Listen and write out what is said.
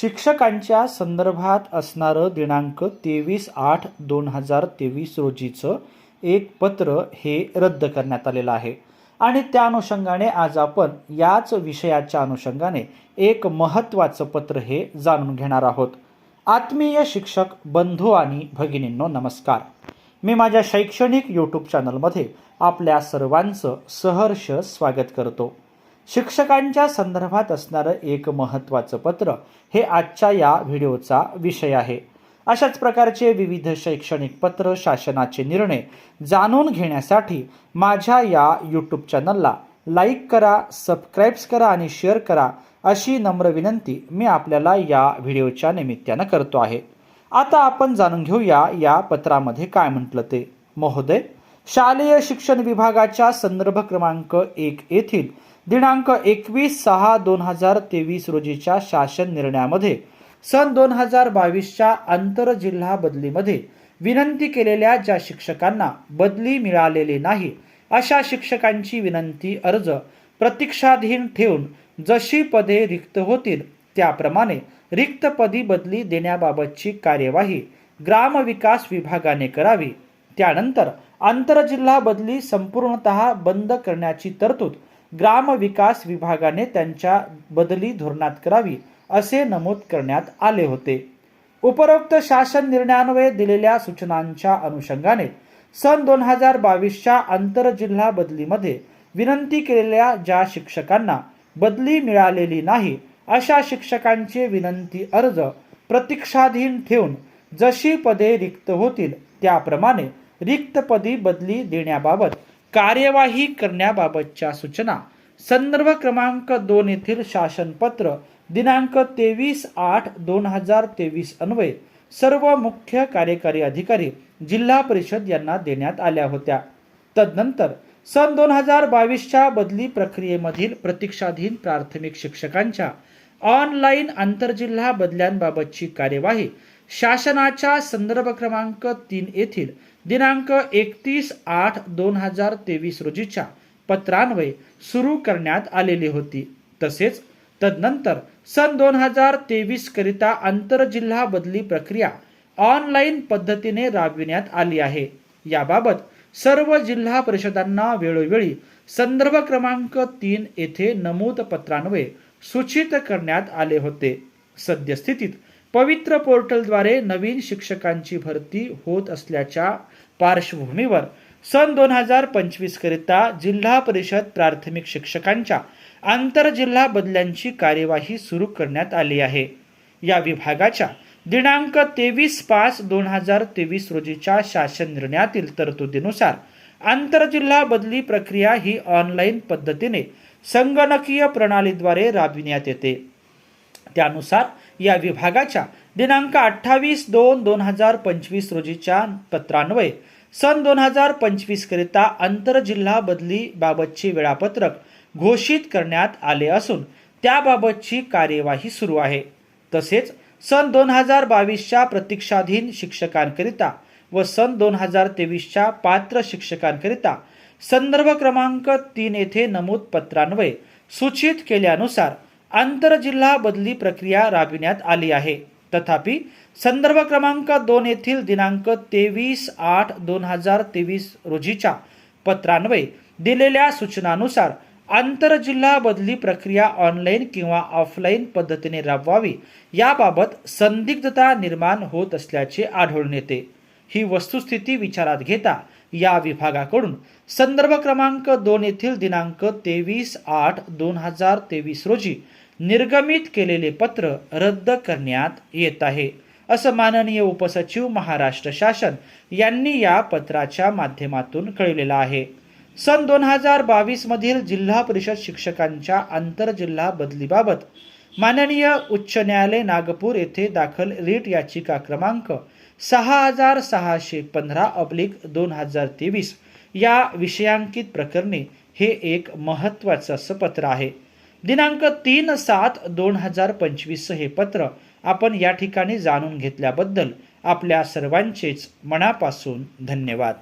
शिक्षकांच्या संदर्भात असणारं दिनांक तेवीस आठ दोन हजार तेवीस रोजीचं एक पत्र हे रद्द करण्यात आलेलं आहे. आणि त्या अनुषंगाने आज आपण याच विषयाच्या अनुषंगाने एक महत्त्वाचं पत्र हे जाणून घेणार आहोत. आत्मीय शिक्षक बंधू आणि भगिनींनो नमस्कार. मी माझ्या शैक्षणिक यूट्यूब चॅनलमध्ये आपल्या सर्वांचं सहर्ष स्वागत करतो. शिक्षकांच्या संदर्भात असणारं एक महत्त्वाचं पत्र हे आजच्या या व्हिडिओचा विषय आहे. अशाच प्रकारचे विविध शैक्षणिक पत्र शासनाचे निर्णय जाणून घेण्यासाठी माझ्या या यूट्यूब चॅनलला लाईक करा सबस्क्राईब्स करा आणि शेअर करा अशी नम्र विनंती मी आपल्याला या व्हिडिओच्या निमित्तानं करतो आहे. आता आपण जाणून घेऊया या पत्रामध्ये काय म्हटलं ते. महोदय. शालेय शिक्षण विभागाच्या संदर्भ क्रमांक एक येथील दिनांक एकवीस सहा दोन हजार तेवीस रोजीच्या शासन निर्णयामध्ये सन दोन हजार बावीसच्या आंतरजिल्हा बदलीमध्ये विनंती केलेल्या ज्या शिक्षकांना बदली मिळालेली नाही अशा शिक्षकांची विनंती अर्ज प्रतीक्षाधीन ठेवून जशी पदे रिक्त होतील त्याप्रमाणे रिक्त पदी बदली देण्याबाबतची कार्यवाही ग्रामविकास विभागाने करावी. त्यानंतर आंतरजिल्हा बदली संपूर्णतः बंद करण्याची तरतूद ग्रामविकास विभागाने त्यांच्या बदली धोरणात करावी असे नमूद करण्यात आले होते. उपरोक्त शासन निर्णयान्वये दिलेल्या सूचनांच्या अनुषंगाने सन दोन हजार बावीसच्या आंतरजिल्हा बदलीमध्ये विनंती केलेल्या ज्या शिक्षकांना बदली मिळालेली नाही अशा शिक्षकांचे विनंती अर्ज प्रतीक्षाधीन ठेवून जशी पदे रिक्त होतील त्याप्रमाणे रिक्तपदी बदली देण्याबाबत कार्यवाही करण्याबाबतच्या सूचना. संदर्भ क्रमांक दोन येथील शासनपत्र दिनांक तेवीस आठ दोन हजार तेवीस अन्वये सर्व मुख्य कार्यकारी अधिकारी जिल्हा परिषद यांना देण्यात आल्या होत्या. तदनंतर सन दोन हजार बावीसच्या बदली प्रक्रियेमधील प्रतीक्षाधीन प्राथमिक शिक्षकांच्या ऑनलाईन आंतरजिल्हा बदल्यांबाबतची कार्यवाही शासनाच्या संदर्भ क्रमांक तीन येथील दिनांक एकतीस आठ दोन हजार तेवीस रोजीच्या पत्रान्वये सुरू करण्यात आलेली होती. तसेच तदनंतर सन दोन हजार तेवीस करिता आंतरजिल्हा बदली प्रक्रिया ऑनलाईन पद्धतीने राबविण्यात आली आहे. याबाबत सर्व जिल्हा परिषदांना वेळोवेळी संदर्भ क्रमांक तीन येथे नमूद पत्रान्वये सूचित करण्यात आले होते. सद्यस्थितीत पवित्र पोर्टलद्वारे नवीन शिक्षकांची भरती होत असल्याच्या पार्श्वभूमीवर सन दोन हजार पंचवीसकरिता जिल्हा परिषद प्राथमिक शिक्षकांच्या आंतरजिल्हा बदल्यांची कार्यवाही सुरू करण्यात आली आहे. या विभागाच्या दिनांक तेवीस पाच दोन हजार तेवीस रोजीच्या शासन निर्णयातील तरतुदीनुसार आंतरजिल्हा बदली प्रक्रिया ही ऑनलाईन पद्धतीने संगणकीय प्रणालीद्वारे राबविण्यात येते. त्यानुसार या विभागाच्या दिनांक अठ्ठावीस दोन दोन हजार पंचवीस रोजीच्या पत्रान्वये सन दोन हजार पंचवीस करिता आंतरजिल्हा बदली बाबतचे वेळापत्रक घोषित करण्यात आले असून त्याबाबतची कार्यवाही सुरू आहे. तसेच सन दोन हजार बावीसच्या प्रतीक्षाधीन शिक्षकांकरिता व सन दोन हजार तेवीसच्या पात्र शिक्षकांकरिता संदर्भ क्रमांक तीन येथे नमूद पत्रान्वये सूचित केल्यानुसार आंतरजिल्हा बदली प्रक्रिया राबविण्यात आली आहे. तथापि संदर्भ क्रमांक दोन येथील दिनांक तेवीस आठ दोन हजार तेवीस रोजीच्या पत्रान्वये दिलेल्या सूचनानुसार आंतरजिल्हा बदली प्रक्रिया ऑनलाईन किंवा ऑफलाईन पद्धतीने राबवावी याबाबत संदिग्धता निर्माण होत असल्याचे आढळून येते. ही वस्तुस्थिती विचारात घेता या विभागाकडून संदर्भ क्रमांक दोन येथील दिनांक तेवीस आठ दोन हजार तेवीस रोजी निर्गमित केलेले पत्र रद्द करण्यात येत आहे. असं माननीय उपसचिव महाराष्ट्र शासन यांनी या पत्राच्या माध्यमातून कळविलेलं आहे. सन दोन हजार बावीस मधील जिल्हा परिषद शिक्षकांच्या आंतरजिल्हा बदलीबाबत माननीय उच्च न्यायालय नागपूर येथे दाखल रीट याचिका क्रमांक सहा हजार सहाशे पंधरा अब्लिक दोन हजार तेवीस या विषयांकित प्रकरणी हे एक महत्त्वाचं असं पत्र आहे. दिनांक तीन सात दोन हजार पंचवीस हे पत्र आपण या ठिकाणी जाणून घेतल्याबद्दल आपल्या सर्वांचेच मनापासून धन्यवाद.